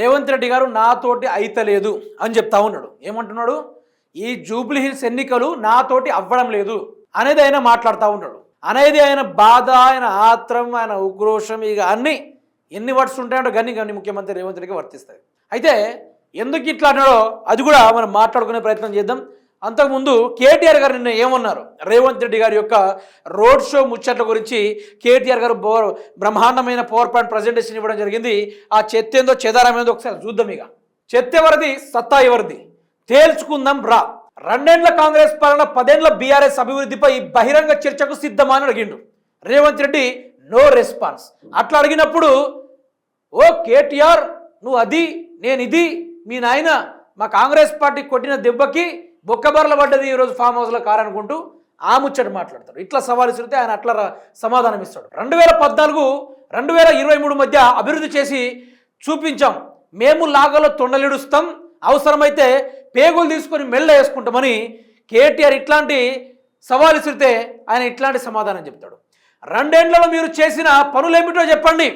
రేవంత్ రెడ్డి గారు నాతోటి అయితలేదు అని చెప్తా ఉన్నాడు. ఏమంటున్నాడు? ఈ జూబ్లీ హిల్స్ ఎన్నికలు నాతోటి అవ్వడం లేదు అనేది ఆయన మాట్లాడుతూ ఉన్నాడు. అనేది ఆయన బాధ ఆయన ఆత్రం ఆయన ఉక్రోషం ఇక అన్ని ఎన్ని వర్డ్స్ ఉంటాయంటే గని గని ముఖ్యమంత్రి రేవంత్ రెడ్డికి వర్తిస్తాయి. అయితే ఎందుకు ఇట్లా అన్నాడో అది కూడా మనం మాట్లాడుకునే ప్రయత్నం చేద్దాం. అంతకుముందు కేటీఆర్ గారు నిన్న ఏమన్నారు? రేవంత్ రెడ్డి గారి యొక్క రోడ్ షో ముచ్చట్ల గురించి కేటీఆర్ గారు బ్రహ్మాండమైన పవర్ పాయింట్ ప్రజెంటేషన్ ఇవ్వడం జరిగింది. ఆ చెత్తేందో చెదారమేందో ఒకసారి చూద్దాం ఇక. చెత్త ఎవరిది? సత్తా ఎవరిది? తేల్చుకుందాం రా. రెండేండ్ల కాంగ్రెస్ పాలన పదేండ్ల బీఆర్ఎస్ అభివృద్ధిపై బహిరంగ చర్చకు సిద్ధమా అని అడిగిండు. Revanth Reddy no response. అట్లా అడిగినప్పుడు ఓ కేటీఆర్ నువ్వు అది నేను ఇది మీ నాయన మా కాంగ్రెస్ పార్టీ కొట్టిన దెబ్బకి బొక్కబర్ల పడ్డది ఈరోజు ఫామ్ హౌస్లో కారనుకుంటూ ఆ ముచ్చట మాట్లాడతాడు. ఇట్లా సవాలు ఇస్తే ఆయన అట్లా సమాధానం ఇస్తాడు. రెండు వేల పద్నాలుగు రెండు వేల ఇరవై మూడు మధ్య అభివృద్ధి చేసి చూపించాం. మేము లాగలో తొండలిడుస్తాం. అవసరమైతే పేగులు తీసుకొని మెల్ల వేసుకుంటామని కేటీఆర్ ఇట్లాంటి సవాలు ఇసిరితే ఆయన ఇట్లాంటి సమాధానం చెప్తాడు. రెండేళ్ళలో మీరు చేసిన పనులేమిటో చెప్పండి.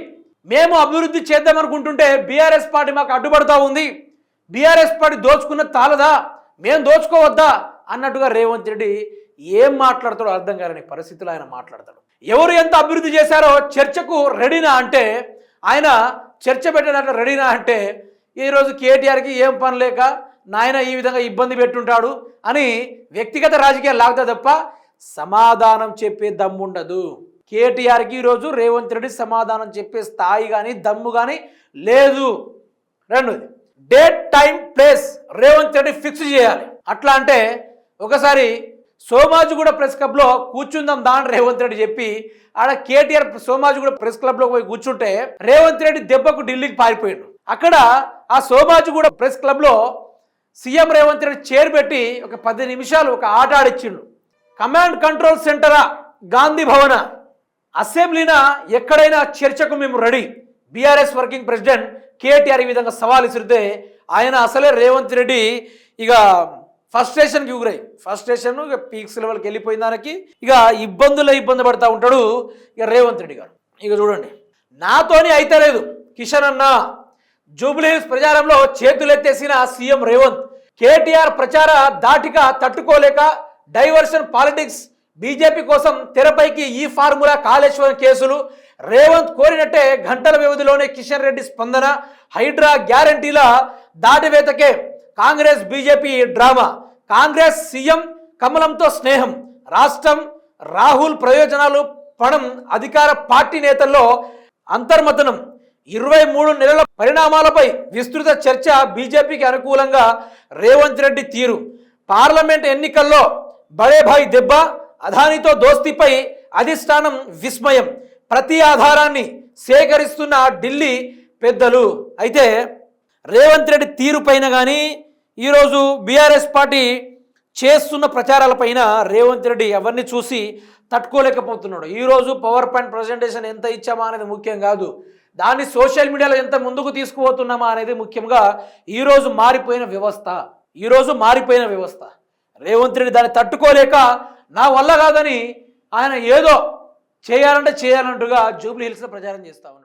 మేము అభివృద్ధి చేద్దామనుకుంటుంటే బీఆర్ఎస్ పార్టీ మాకు అడ్డుపడతా ఉంది. బీఆర్ఎస్ పార్టీ దోచుకున్న తాలదా. మేము దోచుకోవద్దా అన్నట్టుగా రేవంత్ రెడ్డి ఏం మాట్లాడతాడో అర్థం కాని పరిస్థితులు ఆయన మాట్లాడతాడు. ఎవరు ఎంత అభివృద్ధి చేశారో చర్చకు రెడీనా అంటే ఆయన చర్చ పెట్టినట్లు రెడీనా అంటే ఈరోజు కేటీఆర్కి ఏం పని లేక నాయన ఈ విధంగా ఇబ్బంది పెట్టుంటాడు అని వ్యక్తిగత రాజకీయాలు లాగుతా తప్ప సమాధానం చెప్పే దమ్ముండదు. కేటీఆర్కి ఈరోజు రేవంత్ రెడ్డి సమాధానం చెప్పే స్థాయి కానీ దమ్ము కానీ లేదు. రెండోది date time place Revanth Reddy fix చేయాలి. అట్లా అంటే ఒకసారి సోమాజిగూడ ప్రెస్ క్లబ్లో కూర్చుందాం దాని రేవంత్ రెడ్డి చెప్పి ఆడ కేటీఆర్ సోమాజిగూడ ప్రెస్ క్లబ్లో పోయి కూర్చుంటే రేవంత్ రెడ్డి దెబ్బకు ఢిల్లీకి పారిపోయాడు. అక్కడ ఆ సోమాజిగూడ ప్రెస్ క్లబ్లో సీఎం రేవంత్ రెడ్డి చైర్ పెట్టి ఒక పది నిమిషాలు ఒక ఆట ఆడిచ్చిండు. కమాండ్ కంట్రోల్ సెంటరా గాంధీ భవన అసెంబ్లీనా ఎక్కడైనా చర్చకు మేము ready. BRS working president KTR ఈ విధంగా సవాల్ ఇసిరితే ఆయన అసలే రేవంత్ రెడ్డి ఇక ఫస్ట్ స్టేషన్కి ఊగురాయి. ఫస్ట్ స్టేషన్ ఇక పీక్స్ లెవెల్కి వెళ్ళిపోయిన దానికి ఇక ఇబ్బందుల్లో ఇబ్బంది పడతా ఉంటాడు ఇక రేవంత్ రెడ్డి గారు. ఇక చూడండి. నాతోని అయితే లేదు. కిషన్ అన్న జూబ్లీహిల్స్ ప్రచారంలో చేతులెత్తేసిన సీఎం రేవంత్. కేటీఆర్ ప్రచార దాటిక తట్టుకోలేక డైవర్షన్ పాలిటిక్స్ బీజేపీ కోసం తెరపైకి ఈ ఫార్ములా కాళేశ్వరం కేసులు. రేవంత్ కోరినట్టే గంటల వ్యవధిలోనే కిషన్ రెడ్డి స్పందన. హైడ్రా గ్యారంటీల దాటివేతకే Congress BJP drama. Congress CM కమలంతో స్నేహం. రాష్ట్రం రాహుల్ ప్రయోజనాలు పణం అధికార పార్టీ నేతల్లో అంతర్మతనం. ఇరవై మూడు నెలల పరిణామాలపై విస్తృత చర్చ బీజేపీకి అనుకూలంగా రేవంత్ రెడ్డి తీరు. పార్లమెంట్ ఎన్నికల్లో బడేభాయ్ దెబ్బ అదానితో దోస్తీపై అధిష్టానం విస్మయం. ప్రతి ఆధారాన్ని సేకరిస్తున్న ఢిల్లీ పెద్దలు. అయితే రేవంత్ రెడ్డి తీరుపైన కానీ ఈరోజు బీఆర్ఎస్ పార్టీ చేస్తున్న ప్రచారాలపైన రేవంత్ రెడ్డి ఎవరిని చూసి తట్టుకోలేకపోతున్నాడు. ఈరోజు పవర్ పాయింట్ ప్రజెంటేషన్ ఎంత ఇచ్చామా అనేది ముఖ్యం కాదు. దాన్ని సోషల్ మీడియాలో ఎంత ముందుకు తీసుకుపోతున్నామా అనేది ముఖ్యంగా ఈరోజు మారిపోయిన వ్యవస్థ. ఈరోజు మారిపోయిన వ్యవస్థ. రేవంత్ రెడ్డి దాన్ని తట్టుకోలేక నా వల్ల కాదని ఆయన ఏదో చేయాలంటే చేయాలంటుగా జూబ్లీ హిల్స్లో ప్రచారం చేస్తా ఉన్నాడు